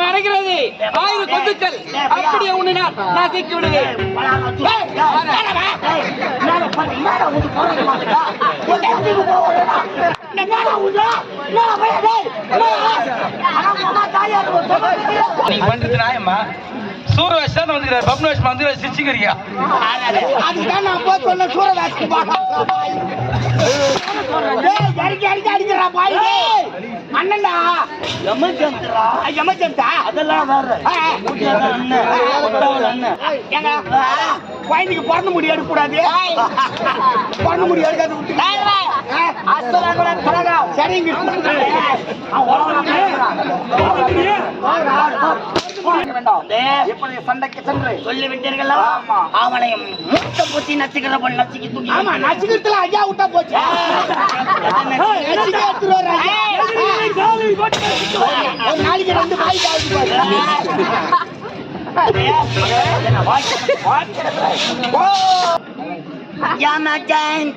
மறைகிறது. ஆயிரம் கொத்துக்கள். அப்படியே உன்னை நான் நசுக்கி விடுவேன். ஏய், வாடா. நீங்க பண்றது நியாயமா சூரிய வச்சு தான் வந்துக்கிறார் பப்னு வச்சு வந்து சிரிச்சுக்கிறீங்க. அதுதான் நான் போய் சொன்ன சூரதாசி அடிக்க அடிக்க அடிக்கிறா பாய். அண்ணன்டா. எமர்ஜென்சிரா எமர்ஜென்சா அதெல்லாம் வேற. ஏங்க குழந்தைக்கு பிறந்த முடி எடுக்க கூடாது பிறந்த முடி எடுக்காது விட்டு சரிங்க இப்படி சண்டைக்கு சென்று சொல்லி விட்டீர்களா அவனையும் மூத்த பூச்சி நச்சுக்கிறவன் நச்சுக்கி தூக்கி ஆமா நச்சுக்கிறதுல ஐயா விட்டா போச்சு. ஒரு நாளைக்கு ரெண்டு பாய் யாமாச்சான்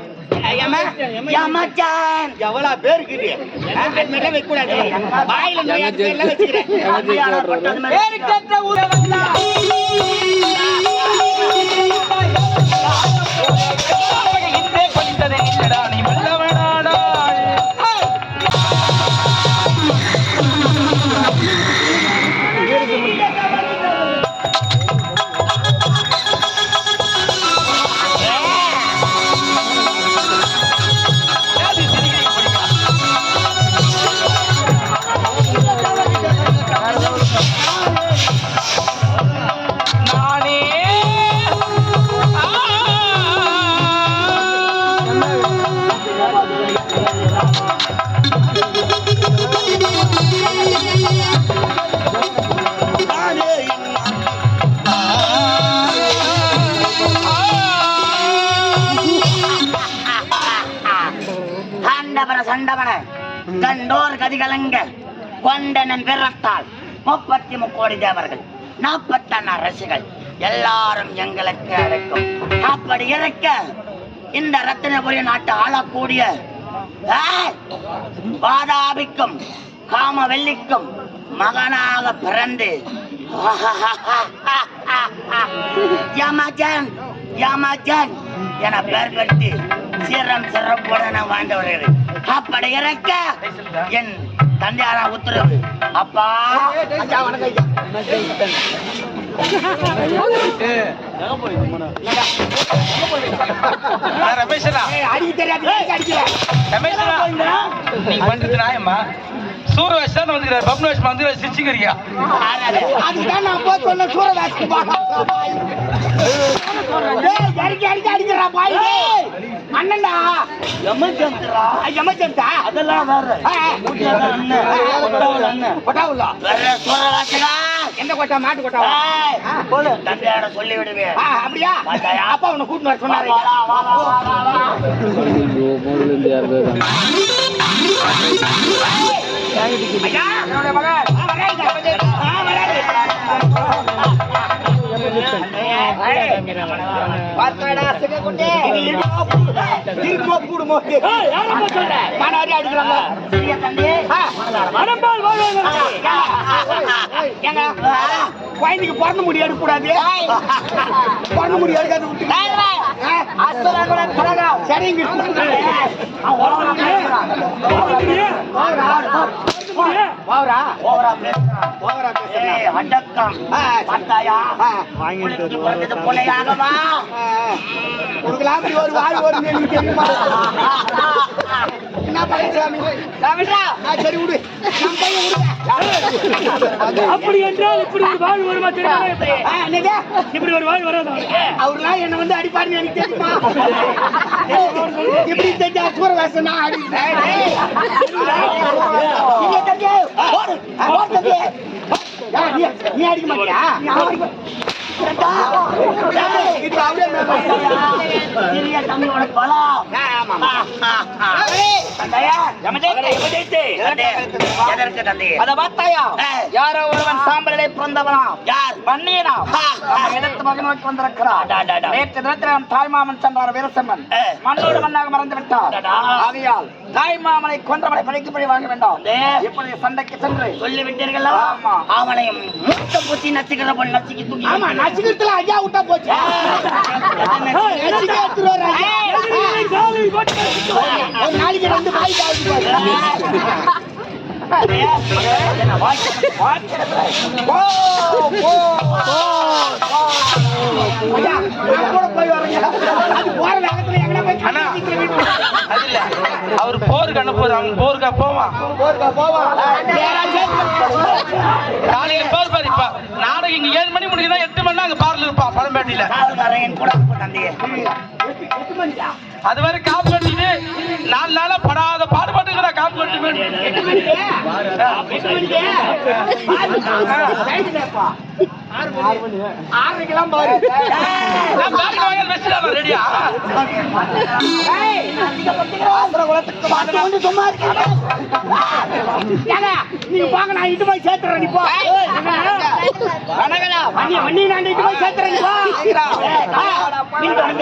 யாமாச்சான் எவ்வளவு பேர் இருக்குது ஹெல்மெட்டே வைக்க கூடாது வாயில வச்சுக்கிறேன். கண்டவன கண்டோர் கதிகலங்க கொண்டனன் விரட்டால் முப்பத்தி முக்கோடி தேவர்கள் நாற்பத்தெண்ண அரசுகள் எல்லாரும் எங்களுக்கு இறக்கும் அப்படி இறக்க இந்த ரத்தினபுரி நாட்டு ஆளக்கூடிய வாதாபிக்கும் காம வெள்ளிக்கும் மகனாக பிறந்து யமஜன் யமஜன் என பெயர் பெற்று சீரம் சிறப்புடன் வாழ்ந்தவர்கள். அப்படி இறக்க. என் தந்தையாரா உத்தரவு. அப்பா. ரமேஷனா? அடிக்க தெரியாது ஏய், அடிக்கல ரமேஷனா நீங்க பண்றது நியாயமா? சூரிய வச்சு தான் வந்துக்கிறார் பப்னு வச்சு வந்து சிரிச்சுக்கிறீங்க அதுதான் நான் போய் சொன்ன பாய். அண்ணன்டா. எமர்ஜென்சிரா எமர்ஜென்சா அதெல்லாம் வேற. கொட்டாவுல்லா வேற சூரராசனா எந்த கொட்டா? மாட்டு கொட்டாவா? ஏய், போடு. தந்தையார சொல்லி விடுவேன் ஆ, அப்படியா? அப்பா உன்னை கூட்டிட்டு வர சொன்னாரு. என்னுடைய மகன். குழந்தைக்கு பிறந்த முடி எடுக்கூடாது பிறந்த முடி எடுக்காது சரிங்க ஓவரா பேசுறா. ஓவரா பேசுறா ஏய், அடக்கம். பார்த்தாயா பிறந்தது புலையாகவா? இப்படி ஒரு வாய் வரும்னு எனக்கு தெரியுமா? என்ன பண்ணிக்கிறாமி நான் சரி விடு. நம்ம பையன் விடுங்க அப்படி என்றால் இப்படி ஒரு வாழ் வருமா தெரியுமா என்னது? இப்படி ஒரு வாழ் வராதா? அவர்லாம் என்ன வந்து அடிப்பாருன்னு எனக்கு தெரியுமா? இப்படி தெரிஞ்சா சூற வேஷம் நான் தம்பி, தம்பி. ஆ, நீ- நீ அடிக்க மாட்டியா? நான் அடிக்க யாரோ ஒருவன் சாம்பலிலே பிறந்தவனா யார். நம்ம இடத்து மகன் நோக்கி வந்திருக்கிறார் அடா, அடா, அடா. நேற்று தினத்தில் நம் தாய்மாமன் சென்றார் வீரசம்மன். ஆ. மண்ணோடு மண்ணாக மறந்து விட்டார். ஆகையால் தாய்மாமனை கொன்றவனை பழிக்கு பழி வாங்க வேண்டாம். இப்பொழுது சண்டைக்கு சென்று. சொல்லி விட்டீர்களா ஆமா. அவனையும் மூத்த பூச்சி நச்சுக்கிற போல் நச்சுக்கி தூக்கி ஆமா நச்சுக்கிறதுல ஐயா விட்டா போச்சு நச்சுக்க எடுத்துட்டு வர்ற ஐயா. காலை போட்டு ஒரு நாளைக்கு ரெண்டு பாய் சாப்பிட்டு பாரு. போ, போ. ஐயா, நான் கூட போய் வரேங்க. அது போற வேகத்துல எங்கனா போய் அண்ணா, சீக்கிரம் வீட்டுக்கு வா. அது இல்ல அவர் போருக்கு அனுப்புவது அவங்க போருக்கா போவான் போருக்கா போவான் நேரா காலையில போர் பாரு இப்ப நாளைக்கு இங்க ஏழு மணி முடியுதுன்னா எட்டு மணி அங்க பார்ல இருப்பான் பழம்பேட்டையில காவல்காரன் கூட தந்தையே அது வரை காப்பு கட்டிட்டு நாலு நாளா படாத பாடுபாட்டுக்கிற காப்பு கட்டி பாரு ரெடியா கொண்டு சும்மா நீங்க போங்க நான் இட்டு போய் சேர்த்துறேன் நீ போ வணக்கடா வண்டி வண்டி நான் இட்டு போய் சேர்த்துறேன் நீ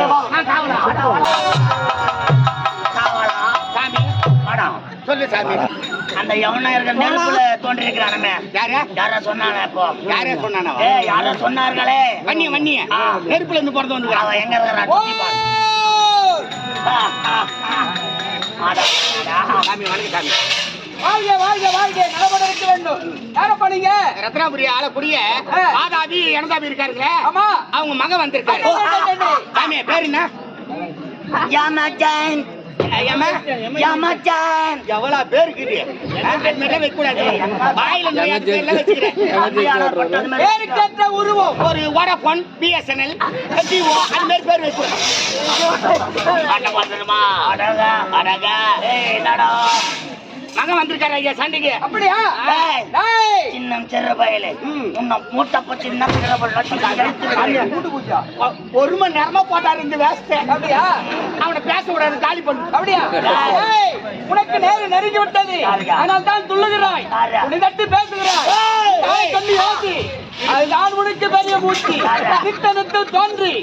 போ நான் காவலா சொல்லு சாமி. அந்த யவனாயர்கள் நெருப்புல தோன்றிருக்கிறானமே. யாரு? யாரோ சொன்னானே இப்போ? யாரே சொன்னானா ஏ யாரோ சொன்னார்களே? வண்ணிய வண்ணிய. நெருப்புல இருந்து பிறந்து வந்து அவன் எங்க இருக்கிறான். சாமி வணக்கம் சாமி. வாழ்க வாழ்க வாழ்க. நலமுடன் இருக்க வேண்டும். யாரப்பா நீங்க? ரத்னாபுரி ஆளக்கூடிய ஆதாபி எனதாபி இருக்காருங்களே. ஆமா. அவங்க மகன் வந்திருக்காரு. சாமி பேர் என்ன? யாமச்சான்? யாமச்சான் எவ்வளவு பேர் இருக்குது ஆ, அது வாயில பேருக்கேற்ற உருவம் ஒரு வோடாஃபோன் பிஎஸ்என்எல் ஜிஓ அது மாதிரி பேர் வைக்கணும் அடகா அடகா என்னடா மகன் வந்திருக்காரு ஐயா சண்டைக்கு. அப்படியா? டேய். டேய். சின்ன சிறு பயலே. உன்னை மூட்டை கூட்டு பூஜா ஒரு மணி நேரமா போட்டாரு இந்த வேஸ்ட் அப்படியா? அவனை பேச விடாது காலி பண்ணு. அப்படியா? டேய், உனக்கு நேரம் நெருங்கி விட்டது? ஆனால் தான் துள்ளுகிறாய். தட்டி பேசுகிறாய். கண்ணு யோசி அதுதான் உனக்கு பெரிய மூச்சு? நித்த நித்த தோன்றி.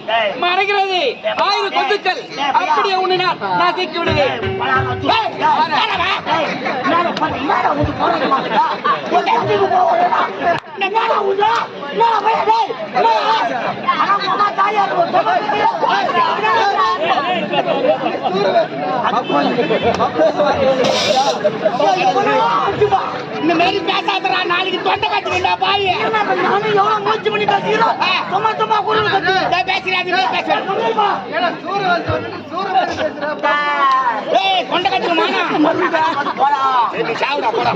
மறைகிறது. ஆயிரம் கொத்துக்கள் டேய், அப்படியே உன்னை நான் நசுக்கி விடுவேன். இந்த மாதிரி பேசாதடா நாளைக்கு தொண்டை கட்டிக்கிட்டா பாய் சும்மா சும்மா பேசுறேன் சாவுடா போடா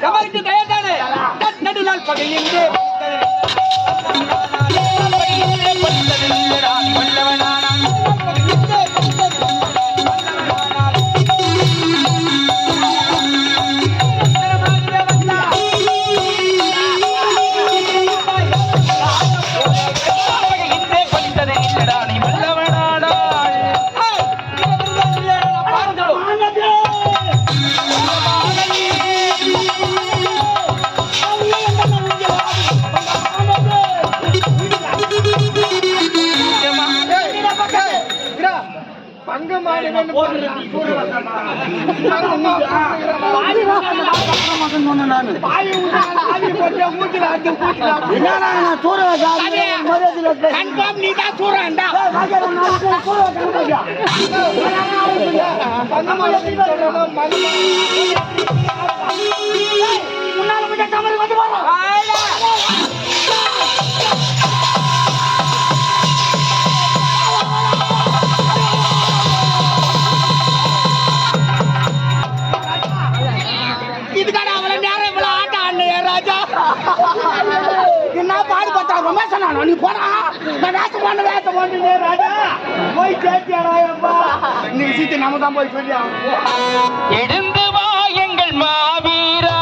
சமருக்கு தயதானே நடுநாள் பகையின்றே கன்ஃபார்ம் நீ. தான் சூறாண்டா இதுக்கான என்ன பாடுபட்டா ரொம்ப நான் நீ போடா. நான் பண்ண வேஷ பண்ணு ராஜா. போய் சேர்த்தியாடா இந்த விஷயத்தை நம்ம தான் போய் சொல்லி ஆகணும். எழுந்து வா எங்கள் மாவீரா.